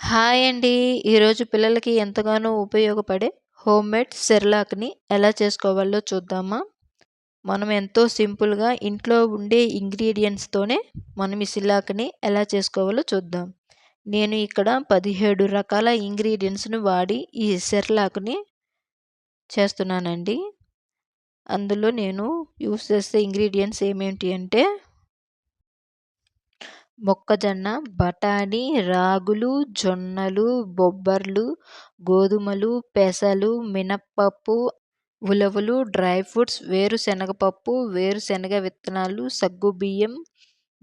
Hi అండి. ఈరోజు పిల్లలకి ఎంతగానో ఉపయోగపడే హోమ్మేడ్ సెర్లాక్ని ఎలా చేసుకోవాలో చూద్దామా? మనం ఎంతో సింపుల్గా ఇంట్లో ఉండే ఇంగ్రీడియంట్స్తోనే మనం ఈ సిల్లాక్ని ఎలా చేసుకోవాలో చూద్దాం. నేను ఇక్కడ పదిహేడు రకాల ఇంగ్రీడియంట్స్ని వాడి ఈ సెర్లాక్ని చేస్తున్నానండి. అందులో నేను యూస్ చేసే ఇంగ్రీడియంట్స్ ఏమేంటి అంటే మొక్కజొన్న బఠానీ రాగులు జొన్నలు బొబ్బర్లు గోధుమలు పెసలు మినప్పప్పు ఉలవలు డ్రై ఫ్రూట్స్ వేరుశనగపప్పు వేరుశనగ విత్తనాలు సగ్గుబియ్యం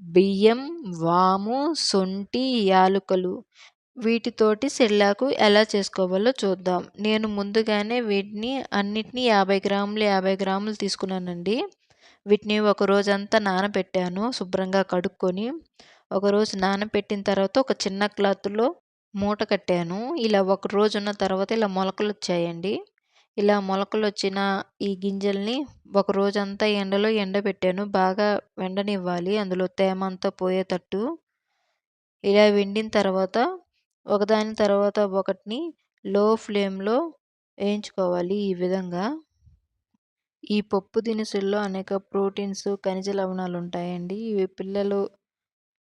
బియ్యం వాము సొంటి యాలకులు. వీటితోటి సెల్లాకు ఎలా చేసుకోవాలో చూద్దాం. నేను ముందుగానే వీటిని అన్నిటినీ యాభై గ్రాములు యాభై గ్రాములు తీసుకున్నానండి. వీటిని ఒక రోజంతా నానబెట్టాను శుభ్రంగా కడుక్కొని. ఒకరోజు నానబెట్టిన తర్వాత ఒక చిన్న క్లాత్లో మూట కట్టాను. ఇలా ఒక రోజు ఉన్న తర్వాత ఇలా మొలకలు వచ్చాయండి ఇలా మొలకలు వచ్చిన ఈ గింజల్ని ఒక రోజంతా ఎండలో ఎండబెట్టాను. బాగా ఎండనివ్వాలి అందులో తేమ అంతా పోయేటట్టు. ఇలా వెండిన తర్వాత ఒకదాని తర్వాత ఒకటిని లో ఫ్లేమ్లో వేయించుకోవాలి ఈ విధంగా. ఈ పప్పు దినుసుల్లో అనేక ప్రోటీన్స్ ఖనిజ లవణాలు ఉంటాయండి ఇవి పిల్లలు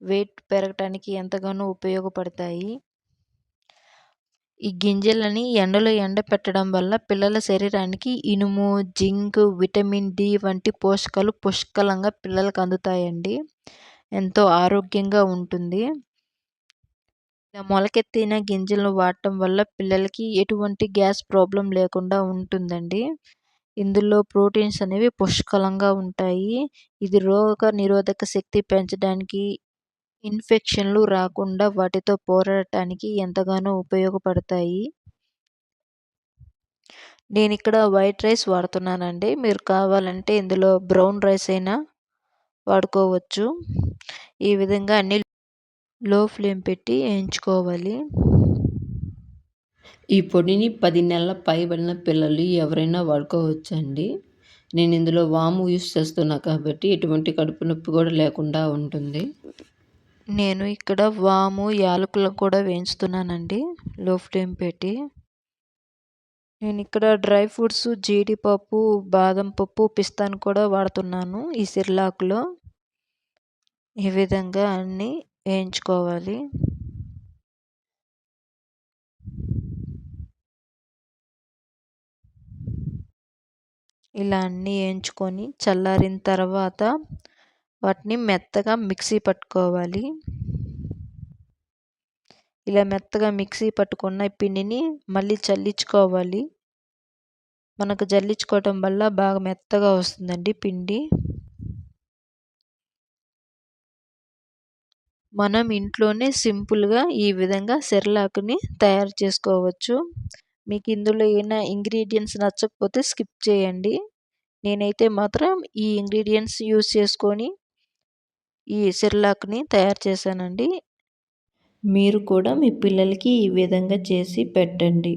వెయిట్ పెరగటానికి ఎంతగానో ఉపయోగపడతాయి. ఈ గింజలని ఎండలో ఎండపెట్టడం వల్ల పిల్లల శరీరానికి ఇనుము జింక్ విటమిన్ డి వంటి పోషకాలు పుష్కలంగా పిల్లలకు అందుతాయండి. ఎంతో ఆరోగ్యంగా ఉంటుంది. ఇలా మొలకెత్తిన గింజలను వాడటం వల్ల పిల్లలకి ఎటువంటి గ్యాస్ ప్రాబ్లం లేకుండా ఉంటుందండి. ఇందులో ప్రోటీన్స్ అనేవి పుష్కలంగా ఉంటాయి. ఇది రోగ నిరోధక శక్తి పెంచడానికి ఇన్ఫెక్షన్లు రాకుండా వాటితో పోరాడటానికి ఎంతగానో ఉపయోగపడతాయి? నేను ఇక్కడ వైట్ రైస్ వాడుతున్నానండి. మీరు కావాలంటే ఇందులో బ్రౌన్ రైస్ అయినా వాడుకోవచ్చు. ఈ విధంగా అన్ని లో ఫ్లేమ్ పెట్టి వేయించుకోవాలి. ఈ పొడిని పది నెలల పైబడిన పిల్లలు ఎవరైనా వాడుకోవచ్చండి. నేను ఇందులో వాము యూస్ చేస్తున్నా కాబట్టి ఎటువంటి కడుపు నొప్పి కూడా లేకుండా ఉంటుంది. నేను ఇక్కడ వాము యాలకులు కూడా వేయించుతున్నానండి. లో ఫ్లేమ్ పెట్టి. నేను ఇక్కడ డ్రై ఫ్రూట్స్ జీడిపప్పు బాదం పప్పు పిస్తాను కూడా వాడుతున్నాను ఈ సిర్లాకులో. ఈ విధంగా అన్నీ వేయించుకోవాలి. ఇలా అన్నీ వేయించుకొని చల్లారిన తర్వాత వాటిని మెత్తగా మిక్సీ పట్టుకోవాలి. ఇలా మెత్తగా మిక్సీ పట్టుకున్న పిండిని మళ్ళీ చల్లించుకోవాలి. మనకు జల్లించుకోవటం వల్ల బాగా మెత్తగా వస్తుందండి పిండి. మనం ఇంట్లోనే సింపుల్గా ఈ విధంగా సెర్లాక్ని తయారు చేసుకోవచ్చు. మీకు ఇందులో ఏమైనా ఇంగ్రీడియంట్స్ నచ్చకపోతే స్కిప్ చేయండి. నేనైతే మాత్రం ఈ ఇంగ్రీడియంట్స్ యూస్ చేసుకొని ఈ సిర్లాక్ని తయారు చేశానండి. మీరు కూడా మీ పిల్లలకి ఈ విధంగా చేసి పెట్టండి.